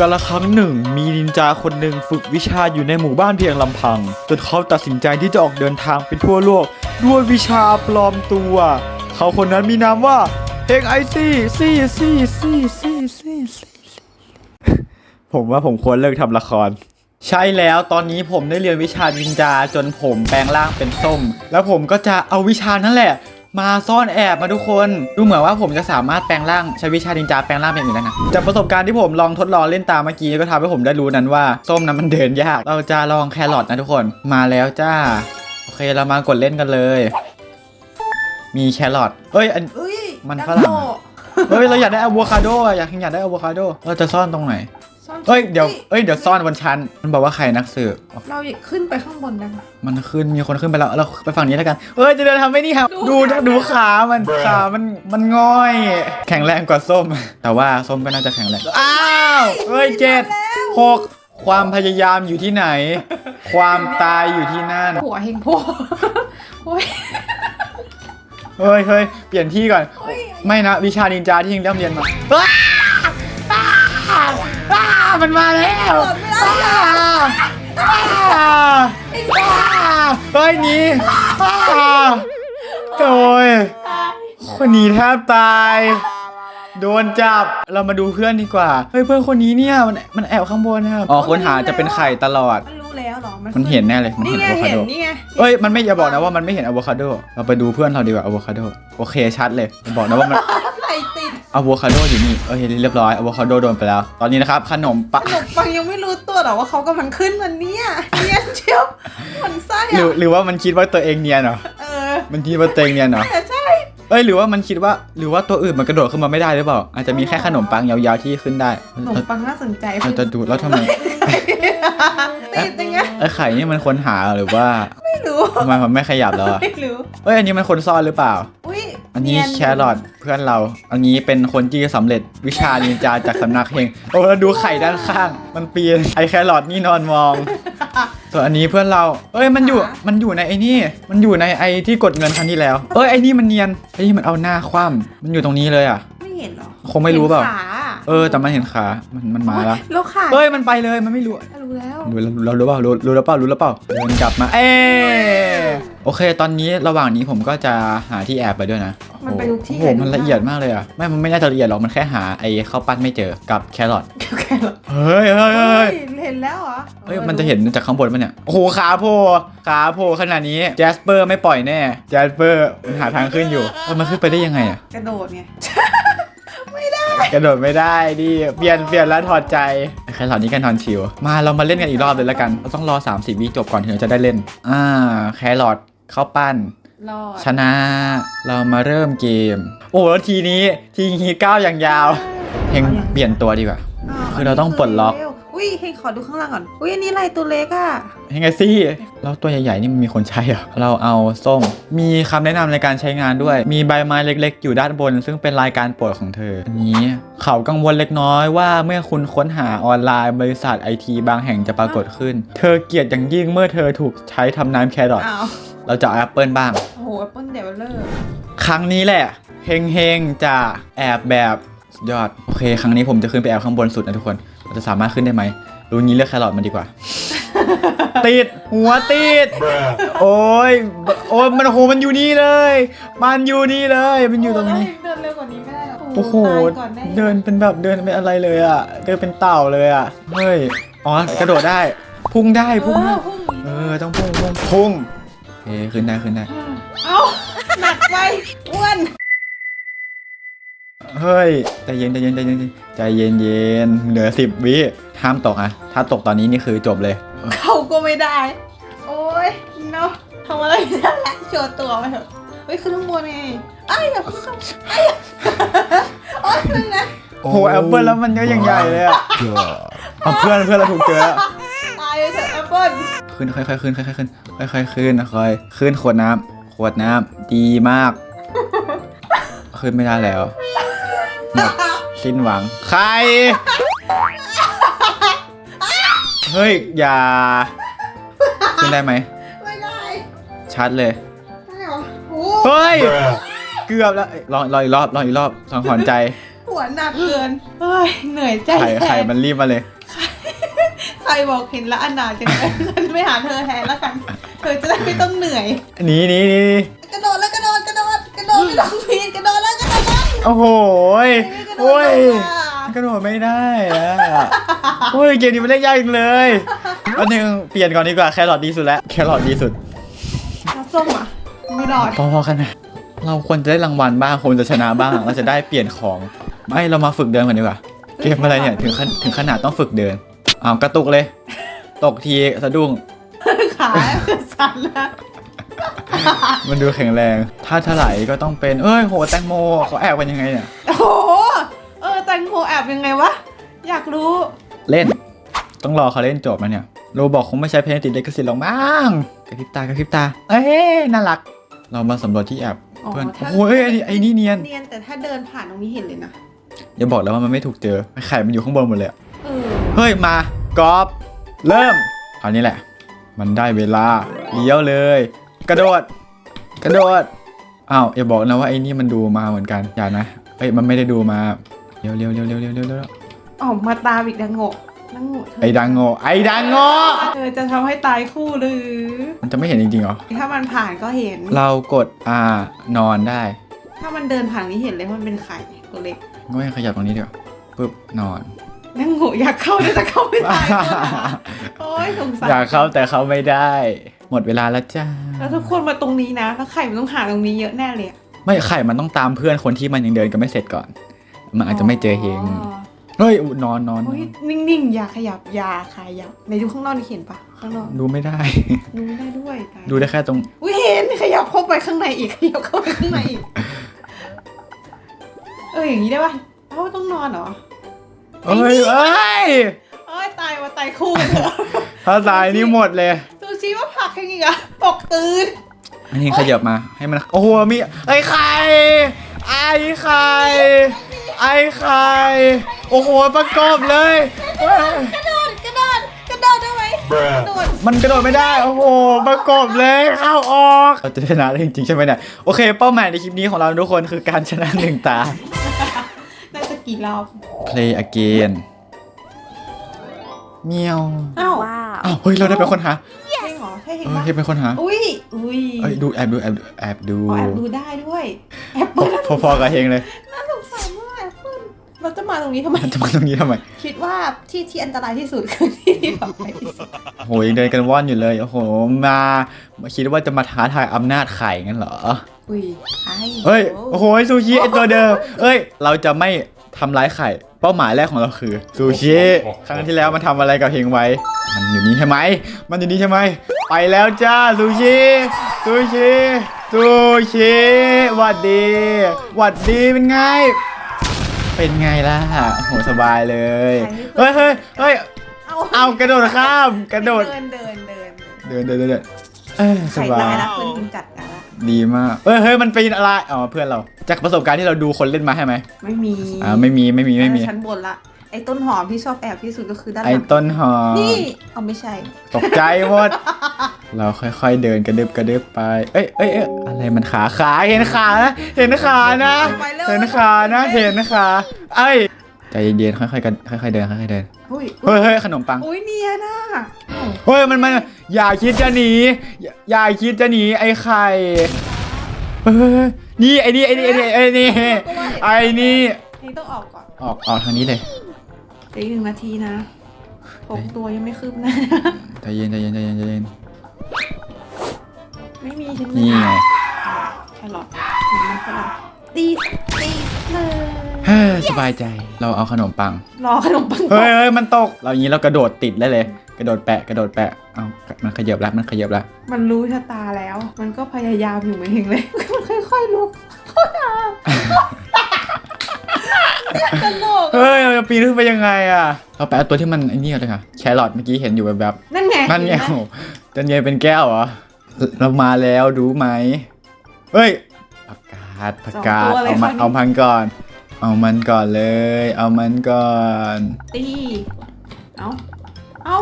กาละครั้งหนึ่งมีนินจาคนหนึ่งฝึกวิชาอยู่ในหมู่บ้านเพียงลำพัง จนเขาตัดสินใจที่จะออกเดินทางไปทั่วโลก ด้วยวิชาปลอมตัว เขาคนนั้นมีนามว่าเอกไอซี่ซี่ซี่ซี่ซี่ซี่ซี่ผมว่าผมควรเลิกทำละคร ใช่แล้วตอนนี้ผมได้เรียนวิชานินจาจนผมแปลงร่างเป็นส้ม แล้วผมก็จะเอาวิชานั่นแหละ มาซ่อนแอบมาทุกคน ดูเหมือนว่าผมจะสามารถแปลงร่างใช้วิชานินจาแปลงร่างเป็นอย่างอื่นได้นะจากประสบการณ์ที่ผมลองทดลองเล่นตามเมื่อกี้ก็ทำให้ผมได้รู้นั้นว่าส้มนั้นมันเดินยาก เราจะลองแครอทนะทุกคนมาแล้วจ้าโอเคเรามากดเล่นกันเลย มีแครอทเอ้ยอันเอ้ยมันดักฝรั่งโเฮ้ยเราอยากได้อะโวคาโดอะอยากอยากได้อะโวคาโดเราจะซ่อนตรงไหน ซ่อนเอ้ยเดี๋ยวฮ้เอ้ยเดี๋ยวซ่อนบนชั้น มันบอกว่าใครนักสืบเราอยากขึ้นไปข้างบนได้ไหมมันขึ้นมีคนขึ้นไปแล้วเราไปฝั่งนี้แล้วกันเอ้ยจะเดินทำไม่นี่ครับดูดูดูขามันขามันมันง่อย แข็งแรงกว่าส้ม แต่ว่าส้มก็น่าจะแข็งแรงอ้าวเอ้ยเจ็ดหกความพยายามอยู่ที่ไหน ความตายอยู่ที่นั่นหัวเฮงโพโอ้ยเฮ้ยเฮ้ยเปลี่ยนที่ก่อนโอ้ยไม่นะ วิชานินจาที่ยิงเริ่มเรียนมาอ้าอ้าอ้า มันมาแล้วอ้าอ้าอ้าเฮ้ยหนีอ้าโอ้ยคนหนีแทบตาย โดนจับเรามาดูเพื่อนดีกว่า เฮ้ยเพื่อนคนนี้เนี่ยมันมันแอบข้างบนนะครับอ๋อค้นหาจะเป็นไข่ตลอด มันรู้แล้วเหรอมันเห็นแน่เลยมันนี่เห็นไงอะโวคาเห็นโดนี่ไงเอ้ยมันไม่อย่าบอกนะว่ามันไม่เห็นอะโวคาโดเราไปดูเพื่อนเราดีกว่าอะโวคาโดโอเคชัดเลยอย่าบอกนะว่ามันไข่ติด อะโวคาโดอยู่นี่เอ้ยเรียบร้อยอะโวคาโดโดนไปแล้ว ตอนนี้นะครับขนมปัขงนมปังยังไม่รู้ตัวหรอว่าเขากำลังขึ้นมันเนี่ยเนี่ยเชียวมันไส้หรืออะหรือว่ามันคิดว่าตัวเองเนียนเหรอเออมันคิดว่าตัวเองเนียนเหรอแต่ใช่เอ้ยหรือว่ามันคิดว่าหรือว่าตัวอื่นมันกระโดดขึ้นมาไม่ได้หรือเปล่า อาจจะมีแค่ขนมปังยาวๆที่ขึ้นได้ขนมปังน่าสนใจเราจะดูแล้วทำไมติดยังไงไอ้ไข่นี่มันคนหาหรือว่า ไม่รู้ทำไมมันไม่ขยับแล้วอะไม่รู้เอ้ยอันนี้มันคนซ่อนหรือเปล่าอุ้ย อันนี้เยแครอทเพื่อนเรา อันนี้เป็นคนที่สำเร็จวิชานินจาจากสำนักเฮงโอ้แล้วดูไข่ด้านข้าง มันปีนไอแครอทนี่นอนมอง ส่วนอันนี้เพื่อนเรา เอ้ยมันอยู่มันอยู่ในไอ้นี่ มันอยู่ในไอ้ที่กดเงินครั้งที่แล้ว เอ้ยไอ้นี่มันเนียนไอ้นี่มันเอาหน้าคว่ำมันอยู่ตรงนี้เลยอะ ไม่เห็นเหรอคงไม่รู้เปล่า ห็นขา เออ แต่มันเห็นขา มันมันมาแล้วแล้วขาเอ้ย มันไปเลย มันไม่รู้รู้แล้วรู้แล้วรู้แล้วเปล่ารู้รู้แล้วเปล่ารู้แล้วเปล่าเดินกลับมา เอ้โอเค ตอนนี้ระหว่างนี้ผมก็จะหาที่แอบไปด้วยนะมันไปทุกที่โอ้โหมันละเอียดมากเลยอะ ไม่ มันไม่น่าจะละเอียดหรอก มันแค่หาไอ้ข้าวปั้นไม่เจอ กับแครอทแค่หรอเฮ้ยเฮ้ยเฮ้ยเห็นแล้วเหรอ เฮ้ย มันจะเห็นจากข้างบนมั้ยเนี่ย โอ้โห ขาโผล่ขาโผล่ขนาดนี้แจสเปอร์ไม่ปล่อยแน่แจสเปอร์มันหาทางขึ้นอยู่เอ้ยมันขึ้นไปได้ยังไงอะ กระโดดไง กระโดดไม่ได้ดิเปลี่ยนเปลี่ยนแล้วถอดใจแครอทนี่กันนอนชิว มาเรามาเล่นกันอีกรอบเลยแล้วกันเราต้องรอ 30 วิจบก่อนถึงจะได้เล่น อ่า แครอทข้าวปั้น รอดชนะ เรามาเริ่มเกม โอ้แล้วทีนี้ทีนี้ก้าวอย่างยาวเฮงเปลี่ยนตัวดีกว่าาวคือเราต้องปลดล็อกเร็ว อุ้ยให้ขอดูข้างล่างก่อน อุ้ยอันนี้อะไรตัวเล็กอะเฮงไงซี่แล้วตัวใหญ่ๆนี่มันมีคนใช้เหรอเราเอาส้ม มีคำแนะนำในการใช้งานด้วย มีใบไม้เล็ก ๆ อยู่ด้านบน ซึ่งเป็นรายการโปรดของเธอ อันนี้เขากังวลเล็กน้อยว่าเมื่อคุณค้นหาออนไลน์บริษัทไอทีบางแห่งจะปรากฏขึ้น เธอเกลียดอย่างยิ่งเมื่อเธอถูกใช้ทำน้ำแครอทอ้าวเราจะเอาแอปเปิลบ้าง โอ้โหแอปเปิ้ลเดเวลเลอร์ครั้งนี้แหละเฮงเฮงๆจะแอบแบบสุดยอด โอเค ครั้งนี้ผมจะขึ้นไปแอบข้างบนสุดนะทุกคน เราจะสามารถขึ้นได้ไหมรู้งี้เลือกแครอทมันดีกว่า ติดหัวติด โอ้ยโอ้ยมันโอ้โหมันอยู่นี่เลย มันอยู่นี่เลย มันอยู่ตรงนี้ เดินเร็วกว่านี้ไม่ได้หรอโอ้โหตายก่อนแน่เดินเป็นแบบเดินเป็นอะไรเลยอะ เดินเป็นเต่าเลยอะเฮ้ยอ๋อกระโดดได้ พุ่งได้พุ่งเอได้อพุ่งเออต้องพุ่งพุ่งพุ่งโอเคขึ้นได้ขึ้นได้ เอ้าหนักไปอ้วน เฮ้ยใจเย็นใจเย็นใจเย็นใจเย็นเย็นเหลือสิบวิห้ามตกอะ ถ้าตกตอนนี้นี่คือจบเลย เขาก็ไม่ได้ โอ้ยเนาะทำอะไรไม่ได้ละโชว์ตัวมาเถอะเฮ้ยขึ้นข้างบนไงไอ้ยอย่าเพิ่งเข้าไอ้ยโอ้ยนึงนะโอ้โหแอปเปิลแล้วมันก็ยังใหญ่เลยอะเอาเพื่อนเพื่อนเราถูกเจอแล้วตายเลยเถอะแอปเปิ้ลขึ้นค่อยๆขึ้นค่อยๆขึ้นค่อยๆขึ้นค่อยๆขึ้นขวดน้ำขวดน้ำดีมาก ขึ้นไม่ได้แล้ว หมดสิ้นหวัง ใคร เฮ้ย อย่า ขึ้นได้ไหม ไม่ได้ชัดเลย ได้เหรอโอ้เฮ้ย เกือบแล้วเอ้ยรอรออีกรอบรออีกรอบสังหรณ์ใจหัวหัวหนักเกินเฮ้ยเหนื่อยใจไข่แทไข่นมันรีบมาเลย ใครบอกเห็นแล้วอันนาจังเลยฉันไม่หาเธอแทนแล้วกัน เธอจะได้ไม่ต้องเหนื่อย หนีหนีหนี โดดแล้วโอ้โหยกระโดโอ้ดยแล้วกระโดดไม่ได้อะโอ้ยเกมนี้มันเล่นยากจังเลยอันหนึ่งเปลี่ยนก่อนดีกว่าแครอทดีสุดแล้วแครอทดีสุดน้ำส้มอะไม่รอดพอๆกันนะเราควรจะได้รางวัลบ้างควรจะชนะบ้างเราจะได้เปลี่ยนของไม่เรามาฝึกเดินกันดีกว่าเกมอะไรเนี่ยถึงขนถึงขนาดต้องฝึกเดินอ้าวกระตุกเลย ตกทีสะดุ้งขาสั่นแล้ว มันดูแข็งแรง ถ้าถลายก็ต้องเป็น เอ้ยโหแตงโมเขาแอบกันยังไงเนี่ย โอ้โห เออแตงโมแอบยังไงวะ อยากรู้ เล่น ต้องรอเขาเล่นจบมาเนี่ย โรบอกคงไม่ใช้เพลงติดเลกสิทธิ์หรอกมั้งกระพริบตากระพริบตา เอ้ยน่ารัก เรามาสำรวจที่แอบอ๋อเพื่อนถ้าโอ้ยไอ้นี่ไอ้นี่เนียน เนียนแต่ถ้าเดินผ่านตรงนี้เห็นเลยนะ อย่าบอกแล้วว่ามันไม่ถูกเจอไข่มันอยู่ข้างบนหมดเลยอะเออเฮ้ยมากอล์ฟเริ่มคราวนี้แหละ มันได้เวลาเลี้ยวเลย กระโดด กระโดด อ้าวอย่าบอกนะว่าไอ้นี่มันดูมาเหมือนกัน อย่านะ เอ้ยมันไม่ได้ดูมา เร็วเร็วเร็วเร็วเร็วเร็วเร็วออกมาตามอีกดังโงะดังโงะเธอไอ้ดังโงไอ้ดังโงเธอจะทำให้ตายคู่หรือ มันจะไม่เห็นจริงๆเหรอ ถ้ามันผ่านก็เห็น เรากดอ่านอนได้ถ้ามันเดินผ่านนี้เห็นเลยว่ามันเป็นไข่ตัวเล็กก็ให้ขยับตรงนี้เดี๋ยวปึ๊บนอน ดังโงะอยากเข้าแต่จะเข้าไม่ได้โอ้ยสงสาร อยากเข้าแต่เข้าไม่ได้ หมดเวลาแล้วจ้า แล้วทุกคนมาตรงนี้นะ แล้วไข่มันต้องหาตรงนี้เยอะแน่เลยอะไม่ไข่มันต้องตามเพื่อนคนที่มันยังเดินกันไม่เสร็จก่อน มันอาจจะไม่เจอเฮงเฮ้ยอุ๊ยนอนนอนนโอ้อยนนิ่งๆ อย่าขยับอย่าขยับในดูข้างนอกนี่เห็นปะข้างนอกดูไม่ได้ ดูได้ด้วยตายดูได้แค่ตรง อุ้ยเห็นขยับเข้าไปข้างในอีกขยับเข้าไปข้างในอีก เอออย่างนี้ได้ปะเพราะว่าต้องนอนเหรอ เอ้ยเอ้ยเอ้ยตายว่าตายคู่เถอะถ้าตายนี่หมดเลย ซูชิว่าผักแค่นี้อะตกตื่น อันนี้ขยับมาให้มันโอ้โหมีไอ้ไข่ไอ้ไข่ไอ้ไข่โอ้โหประกอบเลยเฮ้ยกระโดด กระโดด กระโดดได้ไหมกระโดดมันกระโดดไม่ได้โอ้โหประกอบเลยเข้าออกเราจะชนะได้จริงๆใช่ไหมเนี่ยโอเค เป้าหมายในคลิปนี้ของเราทุกคนคือการชนะหนึ่งตา น่าจะกี่รอบ play again เมียวอ้าวอ้าวเฮ้ยเราได้เป็นคนหา ใช่เหรอใช่เห็นเออปะเฮ้ยเป็นคนหาอุ้ยอุ้ยเอ้ยดูแอบดูแอบดูแอบดูอ๋อแอบดูได้ด้วยแอบเปิดแล้วพอๆกับเฮงเลยน่าสงสารมากแอบเปิดเราจะมาตรงนี้ทำไม มันจะมาตรงนี้ทำไมคิดว่าที่ที่อันตรายที่สุดคือที่ที่ปลอดภัยที่สุดโหยังเดินกันว่อนอยู่เลยโอ้โหมามาคิดว่าจะมาท้าทายอำนาจไข่งั้นเหรออุ้ยไอ้เฮ้ยโอ้โหซูชิไอตัวเดิมเอ้ย เราจะไม่ทำร้ายไข่ เป้าหมายแรกของเราคือซูชิครั้งที่แล้วมันทำอะไรกับเฮงไว้ มันอยู่นี่ใช่ไหม มันอยู่นี่ใช่ไหม ไปแล้วจ้าซูชิซูชิซูชิหวัดดีหวัดดีเป็นไง เป็นไงล่ะโอ้โหสบายเลย เฮ้ยเฮ้ยเฮ้ยเอาเอากระโดดข้ามกระโดดเดินเดินเดินเดินเดินเดินเดินเดินเออสไข่บาตายยแล้วเพื่อนกินจัดกันละ ดีมากเฮ้ยเฮ้ยมันเป็นอะไรอ๋อเพื่อนเราจากประสบการณ์ที่เราดูคนเล่นมาใช่ไหมไม่มีอ่าไม่มีไม่มีไม่มีชั้นบนละไอ้ต้นหอมที่ชอบแอบที่สุดก็คือด้านหไอ้ลังต้นหอมนี่เอาไม่ใช่ตกใจหมด เราค่อยๆเดินกระดึบกระดึบไป เอ้ยเอ้ยเอ้ยอะไรมันขาขาเห็นขานะเห็นขานะไปเร็วเห็นขานะเห็นขาเอ้ยใจเย็นๆค่อยๆกันค่อยๆเดินค่อยๆเดินอุ้ยเฮ้ยเฮ้ยขนมปังอุ้ยเนียน่ะเฮ้ยมันมัน อย่าคิดจะหนีอย่าคิดจะหนีไอ้ไข่นี่ไอ้นี่ไอ้นี่ไอ้นี่ไอ้นี่ไอ้นี่นี่ต้องออกก่อน ออกออกทางนี้เลยเดี๋ยวอีกหนึ่งนาทีนะหกตัวยังไม่คืบหน้าใจเย็นใจเย็นใจเย็นใจเย็นไม่มีฉันนี่ไงแครอทเห็นไหมแครอทตีตีเลยเฮ้ยสบายใจเราเอาขนมปัง รอขนมปังเฮ้ยเฮ้ยมันตก เราอย่างนี้เรากระโดดติดได้เลย กระโดดแปะกระโดดแปะเอามันขยับแล้วมันขยับแล้วมันรู้ชะตาแล้ว มันก็พยายามอยู่เหมือนเองเลยมันค่อยๆลุกค่อยๆตลกเฮ้ยเราจะปีนขึ้นไปยังไงอะเราแปะเอาตัวที่มันไอ้นี่เลยค่ะแครอทเมื่อกี้เห็นอยู่แบบนั่นไงๆนั่นไงเห็โอ้หมโหจันเย็นเป็นแก้วเหรอเรามาแล้วดูไหมเฮ้ยประกาศประกาศเอามันเอามันก่อน เอามันก่อนเลย เอามันก่อนตีเอาเอา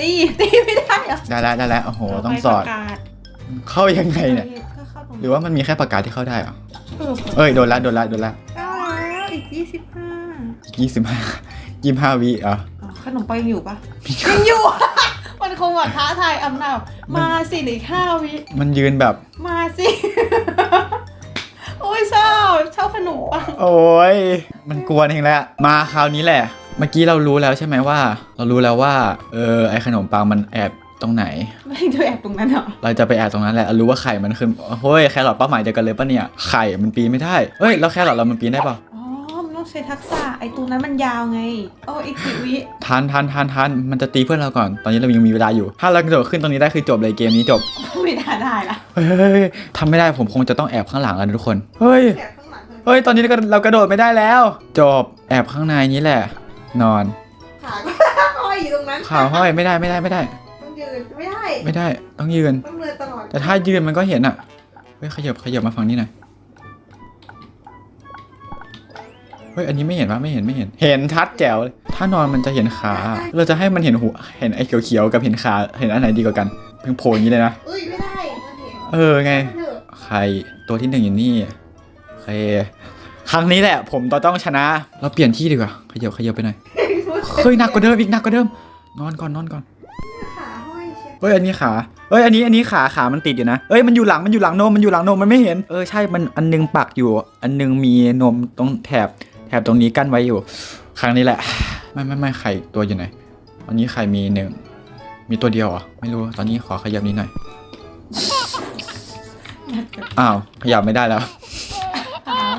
ตีตีไม่ได้เหรอได้แล้วได้แล้วโอ้โหต้องสอดประกาศเข้ายังไงเนี่ยก็เข้าตรงหรือว่ามันมีแค่ประกาศที่เข้าได้เหรอเออเอ้ยโดนละโดนละโดนละเก้าแล้วอีกยี่สิบห้ายี่สิบห้ายี่สิบห้าวิอะอ๋อขนมปังยังอยู่ปะยังอยู่ มันคงแบบท้าทายอำนาจมาสิเหลืออกห้าวิมันยืนแบบ มาสิโอ้ยชอบชอบขนมปัง โอ้ยมันกวนเองแหละมาคราวนี้แหละ เมื่อกี้เรารู้แล้วใช่ไหมว่า เรารู้แล้วว่า เออไอขนมปังมันแอบตรงไหน ไม่เธอแอบตรงนั้นเหรอ เราจะไปแอบตรงนั้นแหละ รู้ว่าไข่มันขึ้นเฮ้ยแครอทเป้าหมายเดียวกันเลยปะเนี่ย ไข่มันปีนไม่ได้ เฮ้ยแล้วแครอทเรามันปีนได้ปะอ๋อ มันต้องใช้ทักษะ ไอ้ตัวนั้นมันยาวไง โอ้อีกกี่วิทันทันทันทันมันจะตีเพื่อนเราก่อน ตอนนี้เรายังมีเวลาอยู่ ถ้าเรากระโดดขึ้นตรงนี้ได้คือจบเลยเกมนี้จบ ไม่ได้ได้ละเฮ้ยเฮ้ยเฮ้ยทำไม่ได้ผมคงจะต้องแอบข้างหลังแล้วทุกคน เฮ้ยแอบข้างหลังเธอเฮ้ย ตอนนี้เราก็เรากระโดดไม่ได้แล้ว จบ แอบข้างในนี้แหละ นอน ขาก็ ห้อยอยู่ตรงนั้นขาห้อยไม่ได้ไม่ได้ไม่ได้ ต้องยืนไม่ได้ไม่ได้ต้องยืน ต้องเดินตลอดแต่ถ้ายืนมันก็เห็นอะเฮ้ยขยับขยับมาฝั่งนี้หน่อยเฮ้ยอันนี้ไม่เห็นปะไม่เห็นไม่เห็น เห็นชัดแจ๋วเลยถ้านอนมันจะเห็นขา เราจะให้มันเห็นหัว เห็นไอ้เขียวๆกับเห็นขาเห็นอันไหนดีกว่ากันเพิ่งโผล่อย่างนี้เลยนะอุ้ยไม่ได้มันเห็นเออไง เถอะใครตัวที่หนึ่งอยู่นี่โอเคครั้งนี้แหละ ผมต้องชนะ เราเปลี่ยนที่ดีกว่าขยับขยับไปหน่อย เฮ้ยหนักกว่าเดิมอีกหนักกว่าเดิม นอนก่อนนอนก่อน ขาห้อยเชียเฮ้ยอันนี้ขาเฮ้ยอันนี้อันนี้ขาขามันติดอยู่นะเฮ้ยมันอยู่หลังมันอยู่หลังนมมันอยู่หลังนมมันไม่เห็น เออใช่มันอันนึงปักอยู่ อันนึงมีนมตรงแถบแถบตรงนี้กั้นไว้อยู่ ครั้งนี้แหละ ไม่ไม่ไม่ไข่ตัวอยู่ไหนอันนี้ไข่มีหนึ่งมีตัวเดียวเหรอไม่รู้ตอนนี้ขอขยับนิดหน่อยอ้าวขยับไม่ได้แล้ว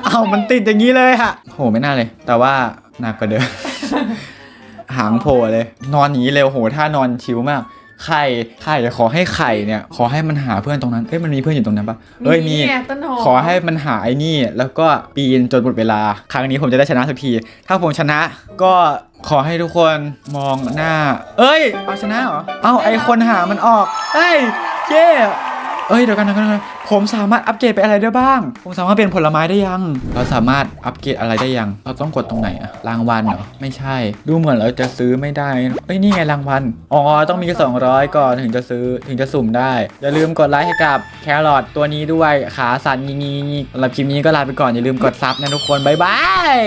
อ้าวมันติดอย่างนี้เลยฮะโหไม่น่าเลย แต่ว่าหนักกว่าเดิม หางโผล่เลย นอนอย่างนี้เร็วโหท่านอนชิวมาก ไข่ไข่ขอให้ไข่เนี่ย ขอให้มันหาเพื่อนตรงนั้นเอ้ยมันมีเพื่อนอยู่ตรงนั้นปะเอ้ยมีนี่ไงต้นหอมขอให้มันหาไอ้นี่แล้วก็ปีนจนหมดเวลา ครั้งนี้ผมจะได้ชนะสักที ถ้าผมชนะก็ขอให้ทุกคนมองหน้า เอ้ยเอาชนะเหรอ เอ้าไอคนหามันออกเอ้ยเย้เอ้ยเดี๋ยวกันเดี๋ยวกันเดี๋ยวกัน ผมสามารถอัปเกรดไปอะไรได้บ้าง ผมสามารถเป็นผลไม้ได้ยัง เราสามารถอัปเกรดอะไรได้ยัง เราต้องกดตรงไหนอะรางวัลเหรอ ไม่ใช่ ดูเหมือนเราจะซื้อไม่ได้เอ้ยนี่ไงรางวัล อ๋อ ต้องมี 200 ก่อนถึงจะซื้อ ถึงจะสุ่มได้ อย่าลืมกดไลค์ให้กับแครอทตัวนี้ด้วย ขาสั่นงี้ๆสำหรับคลิปนี้ก็ลาไปก่อน อย่าลืมกดซับนะทุกคน บ๊ายบาย